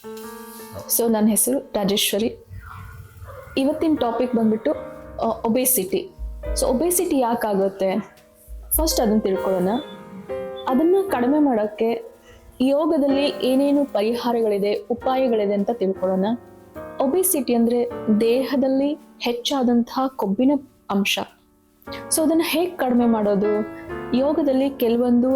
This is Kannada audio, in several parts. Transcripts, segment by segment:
ಸೊ ನನ್ನ ಹೆಸರು ರಾಜೇಶ್ವರಿ. ಇವತ್ತಿನ ಟಾಪಿಕ್ ಬಂದ್ಬಿಟ್ಟು ಒಬೇಸಿಟಿ ಸೊ ಒಬೇಸಿಟಿ ಯಾಕಾಗುತ್ತೆ? ಫಸ್ಟ್ ಅದನ್ನು ತಿಳ್ಕೊಳ್ಳೋಣ. ಅದನ್ನು ಕಡಿಮೆ ಮಾಡೋಕ್ಕೆ ಯೋಗದಲ್ಲಿ ಏನೇನು ಪರಿಹಾರಗಳಿದೆ, ಉಪಾಯಗಳಿದೆ ಅಂತ ತಿಳ್ಕೊಳ್ಳೋಣ. ಒಬೇಸಿಟಿ ಅಂದರೆ ದೇಹದಲ್ಲಿ ಹೆಚ್ಚಾದಂತಹ ಕೊಬ್ಬಿನ ಅಂಶ. ಸೊ ಅದನ್ನು ಹೇಗೆ ಕಡಿಮೆ ಮಾಡೋದು? ಯೋಗದಲ್ಲಿ ಕೆಲವೊಂದು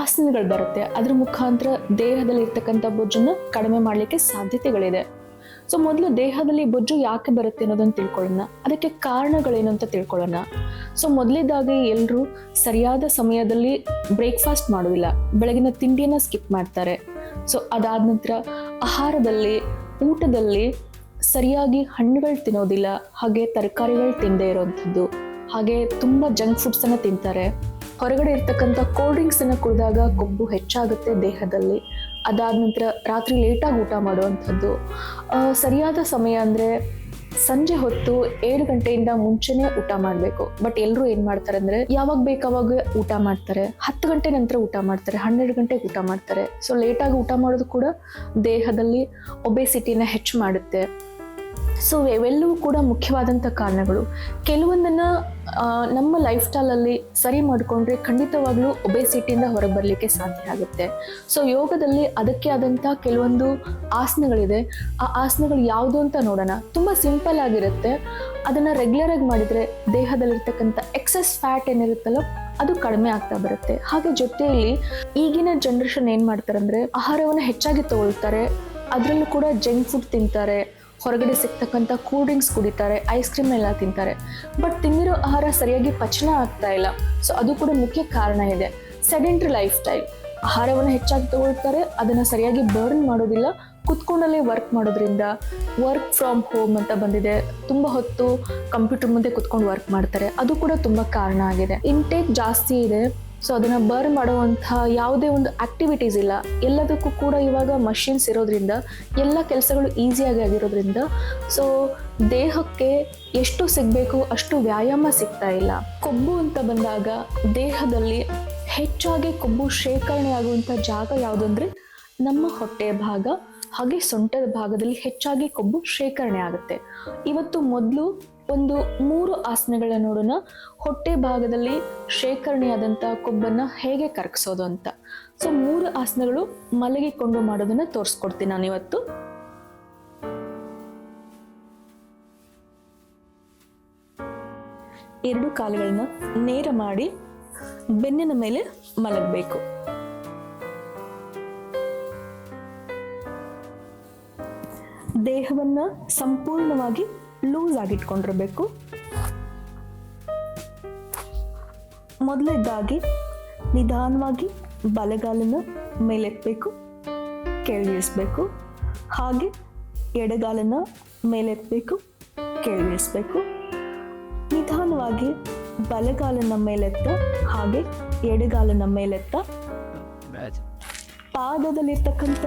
ಆಸನಗಳು ಬರುತ್ತೆ. ಅದ್ರ ಮುಖಾಂತರ ದೇಹದಲ್ಲಿ ಇರ್ತಕ್ಕಂಥ ಬೊಜ್ಜನ್ನು ಕಡಿಮೆ ಮಾಡಲಿಕ್ಕೆ ಸಾಧ್ಯತೆಗಳಿದೆ. ಸೊ ಮೊದಲು ದೇಹದಲ್ಲಿ ಬೊಜ್ಜು ಯಾಕೆ ಬರುತ್ತೆ ಅನ್ನೋದನ್ನು ತಿಳ್ಕೊಳ್ಳೋಣ. ಅದಕ್ಕೆ ಕಾರಣಗಳೇನು ಅಂತ ತಿಳ್ಕೊಳ್ಳೋಣ. ಸೊ ಮೊದಲಿದ್ದಾಗಿ ಎಲ್ಲರೂ ಸರಿಯಾದ ಸಮಯದಲ್ಲಿ ಬ್ರೇಕ್ಫಾಸ್ಟ್ ಮಾಡೋದಿಲ್ಲ. ಬೆಳಗಿನ ತಿಂಡಿಯನ್ನು ಸ್ಕಿಪ್ ಮಾಡ್ತಾರೆ. ಸೊ ಅದಾದ ನಂತರ ಆಹಾರದಲ್ಲಿ, ಊಟದಲ್ಲಿ ಸರಿಯಾಗಿ ಹಣ್ಣುಗಳು ತಿನ್ನೋದಿಲ್ಲ. ಹಾಗೆ ತರಕಾರಿಗಳು ತಿನ್ನದೇ ಇರೋವಂಥದ್ದು ಹಾಗೆ ತುಂಬ ಜಂಕ್ ಫುಡ್ಸನ್ನು ತಿಂತಾರೆ. ಹೊರಗಡೆ ಇರ್ತಕ್ಕಂಥ ಕೋಲ್ಡ್ ಡ್ರಿಂಕ್ಸನ್ನು ಕುಡಿದಾಗ ಕೊಬ್ಬು ಹೆಚ್ಚಾಗುತ್ತೆ ದೇಹದಲ್ಲಿ. ಅದಾದ ನಂತರ ರಾತ್ರಿ ಲೇಟಾಗಿ ಊಟ ಮಾಡುವಂಥದ್ದು. ಸರಿಯಾದ ಸಮಯ ಅಂದರೆ ಸಂಜೆ ಹೊತ್ತು ಏಳು ಗಂಟೆಯಿಂದ ಮುಂಚೆನೇ ಊಟ ಮಾಡಬೇಕು. ಬಟ್ ಎಲ್ಲರೂ ಏನು ಮಾಡ್ತಾರೆ ಅಂದರೆ ಯಾವಾಗ ಬೇಕಾವಾಗ ಊಟ ಮಾಡ್ತಾರೆ. ಹತ್ತು ಗಂಟೆ ನಂತರ ಊಟ ಮಾಡ್ತಾರೆ. ಹನ್ನೆರಡು ಗಂಟೆಗೆ ಊಟ ಮಾಡ್ತಾರೆ. ಸೊ ಲೇಟಾಗಿ ಊಟ ಮಾಡೋದು ಕೂಡ ದೇಹದಲ್ಲಿ ಒಬೆಸಿಟಿನ ಹೆಚ್ಚು ಮಾಡುತ್ತೆ. ಸೊ ಇವೆಲ್ಲವೂ ಕೂಡ ಮುಖ್ಯವಾದಂಥ ಕಾರಣಗಳು. ಕೆಲವೊಂದನ್ನು ನಮ್ಮ ಲೈಫ್ ಸ್ಟೈಲಲ್ಲಿ ಸರಿ ಮಾಡಿಕೊಂಡ್ರೆ ಖಂಡಿತವಾಗ್ಲೂ ಒಬೆಸಿಟಿಯಿಂದ ಹೊರಗೆ ಬರಲಿಕ್ಕೆ ಸಾಧ್ಯ ಆಗುತ್ತೆ. ಸೊ ಯೋಗದಲ್ಲಿ ಅದಕ್ಕೆ ಆದಂಥ ಕೆಲವೊಂದು ಆಸನಗಳಿದೆ. ಆ ಆಸನಗಳು ಯಾವುದು ಅಂತ ನೋಡೋಣ. ತುಂಬ ಸಿಂಪಲ್ ಆಗಿರುತ್ತೆ. ಅದನ್ನು ರೆಗ್ಯುಲರಾಗಿ ಮಾಡಿದರೆ ದೇಹದಲ್ಲಿರ್ತಕ್ಕಂಥ ಎಕ್ಸಸ್ ಫ್ಯಾಟ್ ಏನಿರುತ್ತಲ್ಲೋ, ಅದು ಕಡಿಮೆ ಆಗ್ತಾ ಬರುತ್ತೆ. ಹಾಗೆ ಜೊತೆಯಲ್ಲಿ ಈಗಿನ ಜನ್ರೇಷನ್ ಏನು ಮಾಡ್ತಾರೆ ಅಂದರೆ ಆಹಾರವನ್ನು ಹೆಚ್ಚಾಗಿ ತಗೊಳ್ತಾರೆ. ಅದರಲ್ಲೂ ಕೂಡ ಜಂಕ್ ಫುಡ್ ತಿಂತಾರೆ. ಹೊರಗಡೆ ಸಿಗ್ತಕ್ಕಂಥ ಕೂಲ್ ಡ್ರಿಂಕ್ಸ್ ಕುಡಿತಾರೆ ಐಸ್ ಕ್ರೀಮ್ ಎಲ್ಲ ತಿಂತಾರೆ. ಬಟ್ ತಿಂದಿರೋ ಆಹಾರ ಸರಿಯಾಗಿ ಪಚನ ಆಗ್ತಾ ಇಲ್ಲ. ಸೊ ಅದು ಕೂಡ ಮುಖ್ಯ ಕಾರಣ ಇದೆ. ಸೆಡೆಂಟ್ರಿ ಲೈಫ್ ಸ್ಟೈಲ್ ಆಹಾರವನ್ನು ಹೆಚ್ಚಾಗಿ ತಗೊಳ್ತಾರೆ, ಅದನ್ನು ಸರಿಯಾಗಿ ಬರ್ನ್ ಮಾಡೋದಿಲ್ಲ. ಕುತ್ಕೊಂಡಲ್ಲೇ ವರ್ಕ್ ಮಾಡೋದ್ರಿಂದ ವರ್ಕ್ ಫ್ರಮ್ ಹೋಮ್ ಅಂತ ಬಂದಿದೆ. ತುಂಬ ಹೊತ್ತು ಕಂಪ್ಯೂಟರ್ ಮುಂದೆ ಕುತ್ಕೊಂಡು ವರ್ಕ್ ಮಾಡ್ತಾರೆ. ಅದು ಕೂಡ ತುಂಬ ಕಾರಣ ಆಗಿದೆ. ಇಂಟೇಕ್ ಜಾಸ್ತಿ ಇದೆ. ಸೊ ಅದನ್ನು ಬರ್ನ್ ಮಾಡುವಂತಹ ಯಾವುದೇ ಒಂದು ಆಕ್ಟಿವಿಟೀಸ್ ಇಲ್ಲ. ಎಲ್ಲದಕ್ಕೂ ಕೂಡ ಇವಾಗ ಮಷಿನ್ಸ್ ಇರೋದ್ರಿಂದ, ಎಲ್ಲ ಕೆಲಸಗಳು ಈಸಿಯಾಗಿ ಆಗಿರೋದ್ರಿಂದ ಸೊ ದೇಹಕ್ಕೆ ಎಷ್ಟು ಸಿಗಬೇಕು ಅಷ್ಟು ವ್ಯಾಯಾಮ ಸಿಗ್ತಾ ಇಲ್ಲ. ಕೊಬ್ಬು ಅಂತ ಬಂದಾಗ, ದೇಹದಲ್ಲಿ ಹೆಚ್ಚಾಗಿ ಕೊಬ್ಬು ಶೇಖರಣೆ ಆಗುವಂಥ ಜಾಗ ಯಾವುದಂದ್ರೆ, ನಮ್ಮ ಹೊಟ್ಟೆಯ ಭಾಗ, ಹಾಗೆ ಸೊಂಟದ ಭಾಗದಲ್ಲಿ ಹೆಚ್ಚಾಗಿ ಕೊಬ್ಬು ಶೇಖರಣೆ ಆಗುತ್ತೆ. ಇವತ್ತು ಮೊದಲು ಒಂದು ಮೂರು ಆಸನಗಳ ನೋಡೋಣ. ಹೊಟ್ಟೆ ಭಾಗದಲ್ಲಿ ಶೇಖರಣೆಯಾದಂತಹ ಕೊಬ್ಬನ್ನು ಹೇಗೆ ಕರಗಿಸೋದು ಅಂತ. ಸೊ ಮೂರು ಆಸನಗಳು ಮಲಗಿಕೊಂಡು ಮಾಡೋದನ್ನ ತೋರಿಸ್ಕೊಡ್ತೀನಿ ನಾನು ಇವತ್ತು ಎರಡು ಕಾಲುಗಳನ್ನ ನೇರ ಮಾಡಿ ಬೆನ್ನಿನ ಮೇಲೆ ಮಲಗಬೇಕು. ದೇಹವನ್ನ ಸಂಪೂರ್ಣವಾಗಿ ಲೂಸ್ ಆಗಿಟ್ಕೊಂಡಿರಬೇಕು ಮೊದಲೇದಾಗಿ ನಿಧಾನವಾಗಿ ಬಲೆಗಾಲನ್ನು ಮೇಲೆತ್ತಬೇಕು ಕೆಳಗಿಳಿಸ್ಬೇಕು. ಹಾಗೆ ಎಡಗಾಲನ್ನು ಮೇಲೆತ್ತಬೇಕು ಕೆಳಗಿಳಿಸ್ಬೇಕು. ನಿಧಾನವಾಗಿ ಬಲಗಾಲನ್ನ ಮೇಲೆತ್ತ ಹಾಗೆ ಎಡಗಾಲನ್ನ ಮೇಲೆತ್ತ. ಪಾದದಲ್ಲಿರ್ತಕ್ಕಂಥ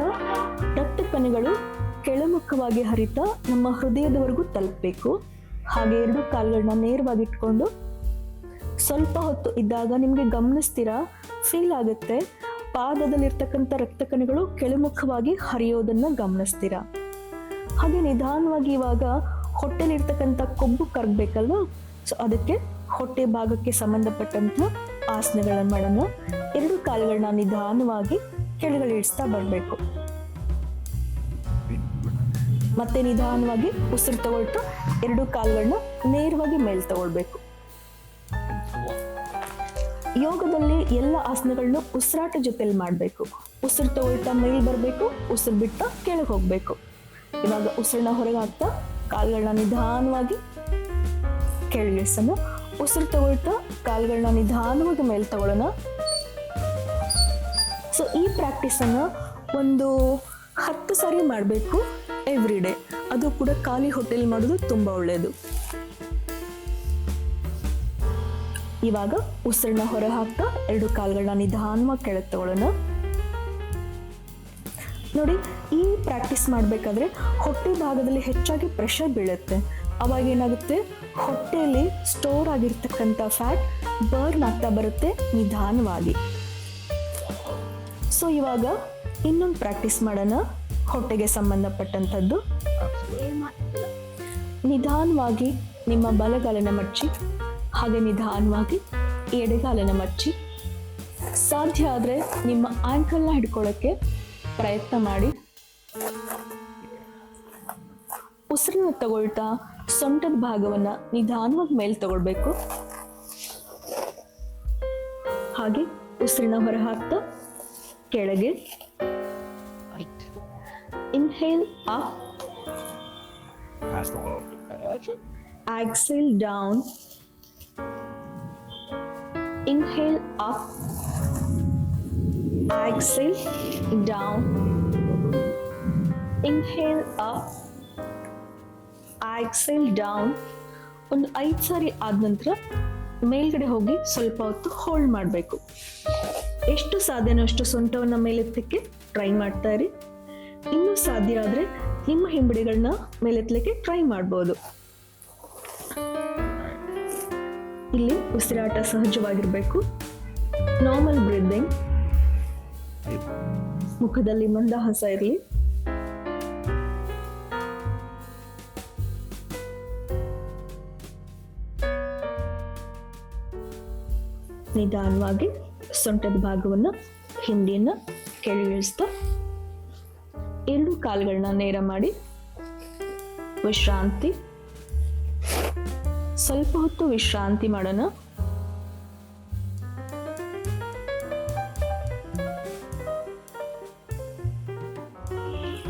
ರಕ್ತ ಕಣಗಳು ಕೆಳಮುಖವಾಗಿ ಹರಿತಾ ನಮ್ಮ ಹೃದಯದವರೆಗೂ ತಲುಪಬೇಕು. ಹಾಗೆ ಎರಡು ಕಾಲುಗಳನ್ನ ನೇರವಾಗಿ ಇಟ್ಕೊಂಡು ಸ್ವಲ್ಪ ಹೊತ್ತು ಇದ್ದಾಗ ನಿಮಗೆ ಗಮನಿಸ್ತೀರಾ ಫೀಲ್ ಆಗುತ್ತೆ. ಪಾದದಲ್ಲಿರ್ತಕ್ಕಂಥ ರಕ್ತ ಕಣಗಳು ಕೆಳಮುಖವಾಗಿ ಹರಿಯೋದನ್ನ ಗಮನಿಸ್ತೀರಾ ಹಾಗೆ ನಿಧಾನವಾಗಿ ಇವಾಗ ಹೊಟ್ಟೆಲಿರ್ತಕ್ಕಂಥ ಕೊಬ್ಬು ಕರಗಬೇಕಲ್ವಾ? ಸೊ ಅದಕ್ಕೆ ಹೊಟ್ಟೆ ಭಾಗಕ್ಕೆ ಸಂಬಂಧಪಟ್ಟಂತ ಆಸನಗಳನ್ನು ಮಾಡೋಣ. ಎರಡು ಕಾಲುಗಳನ್ನ ನಿಧಾನವಾಗಿ ಕೆಳಗಡೆ ಇಳಿಸ್ತಾ ಬರಬೇಕು. ಮತ್ತೆ ನಿಧಾನವಾಗಿ ಉಸಿರು ತಗೊಳ್ತು ಎರಡು ಕಾಲುಗಳನ್ನ ನೇರವಾಗಿ ಮೇಲೆ ತಗೊಳ್ಬೇಕು. ಯೋಗದಲ್ಲಿ ಎಲ್ಲ ಆಸನಗಳನ್ನು ಉಸಿರಾಟ ಜೊತೆಲಿ ಮಾಡಬೇಕು. ಉಸಿರು ತಗೊಳ್ತಾ ಮೇಲ್ ಬರಬೇಕು, ಉಸಿರು ಬಿಟ್ಟು ಕೆಳಗೆ ಹೋಗ್ಬೇಕು. ಇವಾಗ ಉಸಿರನ್ನ ಹೊರಗೆ ಹಾಕ್ತಾ ಕಾಲುಗಳನ್ನ ನಿಧಾನವಾಗಿ ಕೆಳಗಿಳಿಸೋಣ. ಉಸಿರು ತಗೊಳ್ತಾ ಕಾಲುಗಳನ್ನ ನಿಧಾನವಾಗಿ ಮೇಲೆ ತಗೊಳ್ಳೋಣ. ಸೊ ಈ ಪ್ರಾಕ್ಟೀಸನ್ನು ಒಂದು ಹತ್ತು ಸಾರಿ ಮಾಡಬೇಕು. ಎವ್ರಿ ಡೇ ಅದು ಕೂಡ ಖಾಲಿ ಹೊಟ್ಟೆಲಿ ಮಾಡೋದು ತುಂಬ ಒಳ್ಳೆಯದು ಇವಾಗ ಉಸಿರನ್ನ ಹೊರ ಹಾಕ್ತಾ ಎರಡು ಕಾಲುಗಳನ್ನ ನಿಧಾನವಾಗಿ ಕೆಳಗೆ ತಗೊಳ್ಳೋಣ. ನೋಡಿ, ಈ ಪ್ರಾಕ್ಟೀಸ್ ಮಾಡಬೇಕಾದ್ರೆ ಹೊಟ್ಟೆ ಭಾಗದಲ್ಲಿ ಹೆಚ್ಚಾಗಿ ಪ್ರೆಷರ್ ಬೀಳುತ್ತೆ. ಅವಾಗ ಏನಾಗುತ್ತೆ? ಹೊಟ್ಟೆಯಲ್ಲಿ ಸ್ಟೋರ್ ಆಗಿರ್ತಕ್ಕಂಥ ಫ್ಯಾಟ್ ಬರ್ನ್ ಆಗ್ತಾ ಬರುತ್ತೆ ನಿಧಾನವಾಗಿ. ಸೊ ಇವಾಗ ಇನ್ನೊಂದು ಪ್ರಾಕ್ಟೀಸ್ ಮಾಡೋಣ. ಹೊಟ್ಟೆಗೆ ಸಂಬಂಧಪಟ್ಟಂಥದ್ದು. ನಿಧಾನವಾಗಿ ನಿಮ್ಮ ಬಲಗಾಲನ ಮಚ್ಚಿ, ಹಾಗೆ ನಿಧಾನವಾಗಿ ಎಡೆಗಾಲನ ಮಚ್ಚಿ. ಸಾಧ್ಯ ಆದರೆ ನಿಮ್ಮ ಆಂಕಲ್ನ ಹಿಡ್ಕೊಳ್ಳೋಕ್ಕೆ ಪ್ರಯತ್ನ ಮಾಡಿ. ಉಸಿರನ್ನ ತಗೊಳ್ತಾ ಸೊಂಟದ ಭಾಗವನ್ನ ನಿಧಾನವಾಗಿ ಮೇಲೆ ತಗೊಳ್ಬೇಕು. ಹಾಗೆ ಉಸಿರನ್ನ ಹೊರ ಹಾಕ್ತಾ ಕೆಳಗೆ Inhale up Pass the load. exhale down inhale up exhale down inhale up exhale down ಒಂದು ಐದು ಸಾರಿ ಆದ ನಂತರ ಮೇಲ್ಗಡೆ ಹೋಗಿ ಸ್ವಲ್ಪ ಹೊತ್ತು ಹೋಲ್ಡ್ ಮಾಡಬೇಕು ಎಷ್ಟು ಸಾಧ್ಯನೋ ಅಷ್ಟು ಸೊಂಟವನ್ನು ಮೇಲೆತ್ತಕ್ಕೆ ಟ್ರೈ ಮಾಡ್ತಾ ಇರಿ ಇನ್ನೂ ಸಾಧ್ಯ ಆದರೆ ನಿಮ್ಮ ಹಿಂಬಡಿಗಳನ್ನ ಮೇಲೆತ್ತಲಿಕ್ಕೆ ಟ್ರೈ ಮಾಡ್ಬೋದು. ಇಲ್ಲಿ ಉಸಿರಾಟ ಸಹಜವಾಗಿರಬೇಕು. ನಾರ್ಮಲ್ ಬ್ರೀದಿಂಗ್ ಮುಖದಲ್ಲಿ ಮಂದಹಾಸ ಇರಲಿ. ನಿಧಾನವಾಗಿ ಸೊಂಟದ ಭಾಗವನ್ನು ಹಿಂದಿನ ಕೆಳಗಿಳಿಸ್ತಾ ಎರಡು ಕಾಲುಗಳನ್ನ ನೇರ ಮಾಡಿ ವಿಶ್ರಾಂತಿ. ಸ್ವಲ್ಪ ಹೊತ್ತು ವಿಶ್ರಾಂತಿ ಮಾಡೋಣ.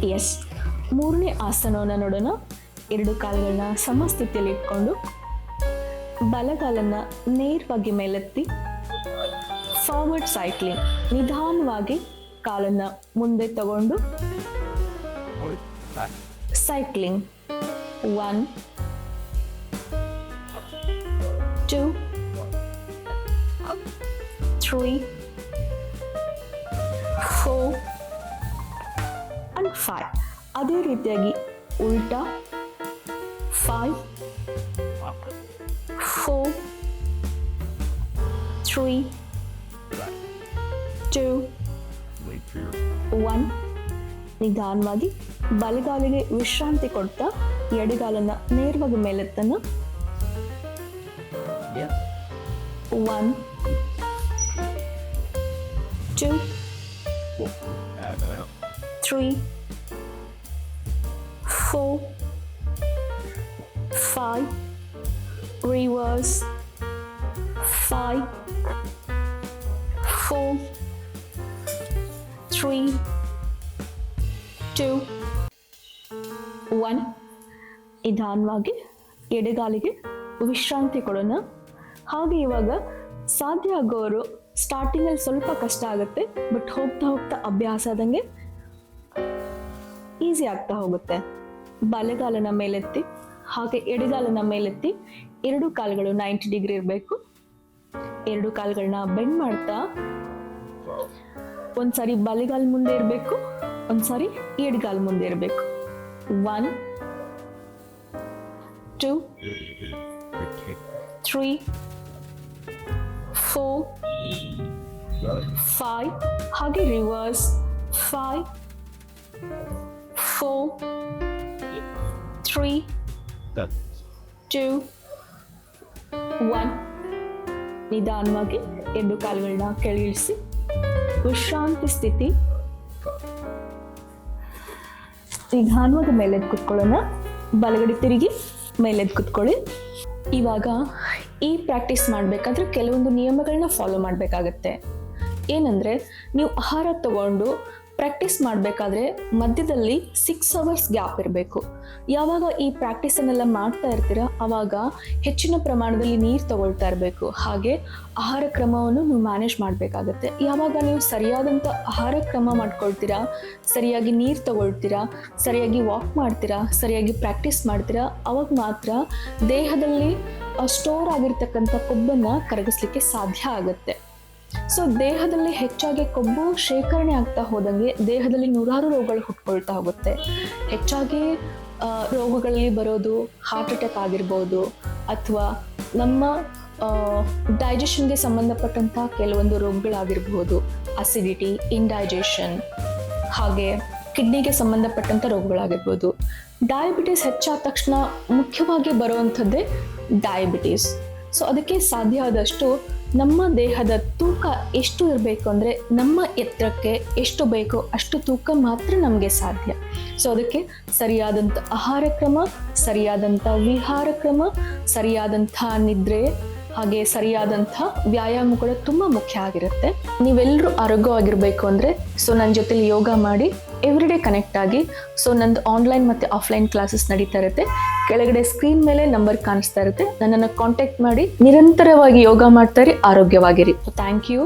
ಎಸ್ ಮೂರನೇ ಆಸನವನ್ನ ನೋಡೋಣ. ಎರಡು ಕಾಲುಗಳನ್ನ ಸಮಸ್ಥಿತಿಯಲ್ಲಿ ಇಟ್ಕೊಂಡು ಬಲಗಾಲನ್ನ ನೇರವಾಗಿ ಮೇಲೆತ್ತಿ ಫಾರ್ವರ್ಡ್ ಸೈಕ್ಲಿಂಗ್ ನಿಧಾನವಾಗಿ ಕಾಲನ್ನ ಮುಂದೆ ತಗೊಂಡು Hold it. Back. cycling. One, two, three, four, and five. ಅದೇ ರೀತಿಯಾಗಿ ಉಲ್ಟಾ five Up. Four three Back. Two Wait for your one ನಿಧಾನವಾಗಿ ಬಲಗಾಲಿಗೆ ವಿಶ್ರಾಂತಿ ಕೊಡ್ತಾ ಎಡಗಾಲನ್ನ ನೇರವಾಗಿ ಮೇಲೆತ್ತನ. One two three four five reverse five four three two one ನಿಧಾನವಾಗಿ ಎಡೆಗಾಲಿಗೆ ವಿಶ್ರಾಂತಿ ಕೊಡೋಣ. ಹಾಗೆ ಇವಾಗ ಸಾಧ್ಯ ಆಗೋರು ಸ್ಟಾರ್ಟಿಂಗಲ್ಲಿ ಸ್ವಲ್ಪ ಕಷ್ಟ ಆಗುತ್ತೆ ಬಟ್ ಹೋಗ್ತಾ ಹೋಗ್ತಾ ಅಭ್ಯಾಸ ಆದಂಗೆ ಈಸಿ ಆಗ್ತಾ ಹೋಗುತ್ತೆ. ಬಲೆಗಾಲನ ಮೇಲೆತ್ತಿ, ಹಾಗೆ ಎಡೆಗಾಲನ ಮೇಲೆತ್ತಿ ಎರಡು ಕಾಲುಗಳು ನೈಂಟಿ ಡಿಗ್ರಿ ಇರಬೇಕು. ಎರಡು ಕಾಲುಗಳನ್ನ ಬೆಂಡ್ ಮಾಡ್ತಾ ಒಂದ್ಸರಿ ಬಲೆಗಾಲ ಮುಂದೆ ಇರಬೇಕು. ಒಂದ್ಸಾರಿ ಎಡಗಾಲ್ ಮುಂದೆ ಇರಬೇಕು one two. Three four five ಹಾಗೆ reverse five four three. Two one ನಿಧಾನವಾಗಿ ಎರಡು ಕಾಲುಗಳನ್ನ ಕೆಳಗಿಳಿಸಿ ವಿಶ್ರಾಂತಿ ಸ್ಥಿತಿ ನಿಧಾನವಾಗಿ ಮೇಲೆದ್ದು ಕುತ್ಕೊಳ್ಳೋಣ. ಬಲಗಡೆ ತಿರುಗಿ ಮೇಲೆದ್ದು ಕುತ್ಕೊಳ್ಳಿ. ಇವಾಗ ಈ ಪ್ರಾಕ್ಟೀಸ್ ಮಾಡಬೇಕಾದ್ರೆ ಕೆಲವೊಂದು ನಿಯಮಗಳನ್ನ ಫಾಲೋ ಮಾಡಬೇಕಾಗತ್ತೆ. ಏನಂದರೆ, ನೀವು ಆಹಾರ ತಗೊಂಡು ಪ್ರಾಕ್ಟೀಸ್ ಮಾಡಬೇಕಾದ್ರೆ ಮಧ್ಯದಲ್ಲಿ ಸಿಕ್ಸ್ ಅವರ್ಸ್ ಗ್ಯಾಪ್ ಇರಬೇಕು. ಯಾವಾಗ ಈ ಪ್ರಾಕ್ಟೀಸನ್ನೆಲ್ಲ ಮಾಡ್ತಾ ಇರ್ತೀರ ಆವಾಗ ಹೆಚ್ಚಿನ ಪ್ರಮಾಣದಲ್ಲಿ ನೀರು ತಗೊಳ್ತಾ ಇರಬೇಕು. ಹಾಗೆ ಆಹಾರ ಕ್ರಮವನ್ನು ನೀವು ಮ್ಯಾನೇಜ್ ಮಾಡಬೇಕಾಗತ್ತೆ. ಯಾವಾಗ ನೀವು ಸರಿಯಾದಂಥ ಆಹಾರ ಕ್ರಮ ಮಾಡ್ಕೊಳ್ತೀರಾ, ಸರಿಯಾಗಿ ನೀರು ತಗೊಳ್ತೀರಾ, ಸರಿಯಾಗಿ ವಾಕ್ ಮಾಡ್ತೀರಾ, ಸರಿಯಾಗಿ ಪ್ರಾಕ್ಟೀಸ್ ಮಾಡ್ತೀರಾ, ಅವಾಗ ಮಾತ್ರ ದೇಹದಲ್ಲಿ ಸ್ಟೋರ್ ಆಗಿರ್ತಕ್ಕಂಥ ಕೊಬ್ಬನ್ನು ಕರಗಿಸ್ಲಿಕ್ಕೆ ಸಾಧ್ಯ ಆಗುತ್ತೆ. ಸೊ ದೇಹದಲ್ಲಿ ಹೆಚ್ಚಾಗಿ ಕೊಬ್ಬು ಶೇಖರಣೆ ಆಗ್ತಾ ಹೋದಂಗೆ ದೇಹದಲ್ಲಿ ನೂರಾರು ರೋಗಗಳು ಹುಟ್ಕೊಳ್ತಾ ಹೋಗುತ್ತೆ. ಹೆಚ್ಚಾಗಿ ರೋಗಗಳಲ್ಲಿ ಬರೋದು ಹಾರ್ಟ್ ಅಟ್ಯಾಕ್ ಆಗಿರ್ಬೋದು ಅಥವಾ ನಮ್ಮ ಡೈಜೆಷನ್ಗೆ ಸಂಬಂಧಪಟ್ಟಂತಹ ಕೆಲವೊಂದು ರೋಗಗಳಾಗಿರ್ಬೋದು. ಅಸಿಡಿಟಿ ಇಂಡೈಜೆಷನ್ ಹಾಗೆ ಕಿಡ್ನಿಗೆ ಸಂಬಂಧಪಟ್ಟಂಥ ರೋಗಗಳಾಗಿರ್ಬೋದು. ಡಯಾಬಿಟಿಸ್ ಹೆಚ್ಚಾದ ತಕ್ಷಣ ಮುಖ್ಯವಾಗಿ ಬರುವಂಥದ್ದೇ ಡಯಾಬಿಟೀಸ್ ಸೊ ಅದಕ್ಕೆ ಸಾಧ್ಯ ಆದಷ್ಟು ನಮ್ಮ ದೇಹದ ತೂಕ ಎಷ್ಟು ಇರಬೇಕು ಅಂದರೆ ನಮ್ಮ ಎತ್ತರಕ್ಕೆ ಎಷ್ಟು ಬೇಕೋ ಅಷ್ಟು ತೂಕ ಮಾತ್ರ ನಮಗೆ ಸಾಧ್ಯ. ಸೊ ಅದಕ್ಕೆ ಸರಿಯಾದಂಥ ಆಹಾರ ಕ್ರಮ ಸರಿಯಾದಂಥ ವಿಹಾರ ಕ್ರಮ ಸರಿಯಾದಂಥ ನಿದ್ರೆ, ಹಾಗೆ ಸರಿಯಾದಂಥ ವ್ಯಾಯಾಮ ಕೂಡ ತುಂಬ ಮುಖ್ಯ ಆಗಿರುತ್ತೆ. ನೀವೆಲ್ಲರೂ ಆರೋಗ್ಯವಾಗಿರಬೇಕು ಅಂದರೆ ಸೊ ನನ್ನ ಜೊತೆಲಿ ಯೋಗ ಮಾಡಿ ಎವ್ರಿಡೇ ಕನೆಕ್ಟ್ ಆಗಿ ಸೊ ನಂದು ಆನ್ಲೈನ್ ಮತ್ತು ಆಫ್ಲೈನ್ ಕ್ಲಾಸಸ್ ನಡೀತಾ ಇರುತ್ತೆ. ಕೆಳಗಡೆ ಸ್ಕ್ರೀನ್ ಮೇಲೆ ನಂಬರ್ ಕಾಣಿಸ್ತಾ ಇರುತ್ತೆ. ನನ್ನನ್ನು ಕಾಂಟ್ಯಾಕ್ಟ್ ಮಾಡಿ ನಿರಂತರವಾಗಿ ಯೋಗ ಮಾಡ್ತಾರೆ ಆರೋಗ್ಯವಾಗಿರಿ. Thank you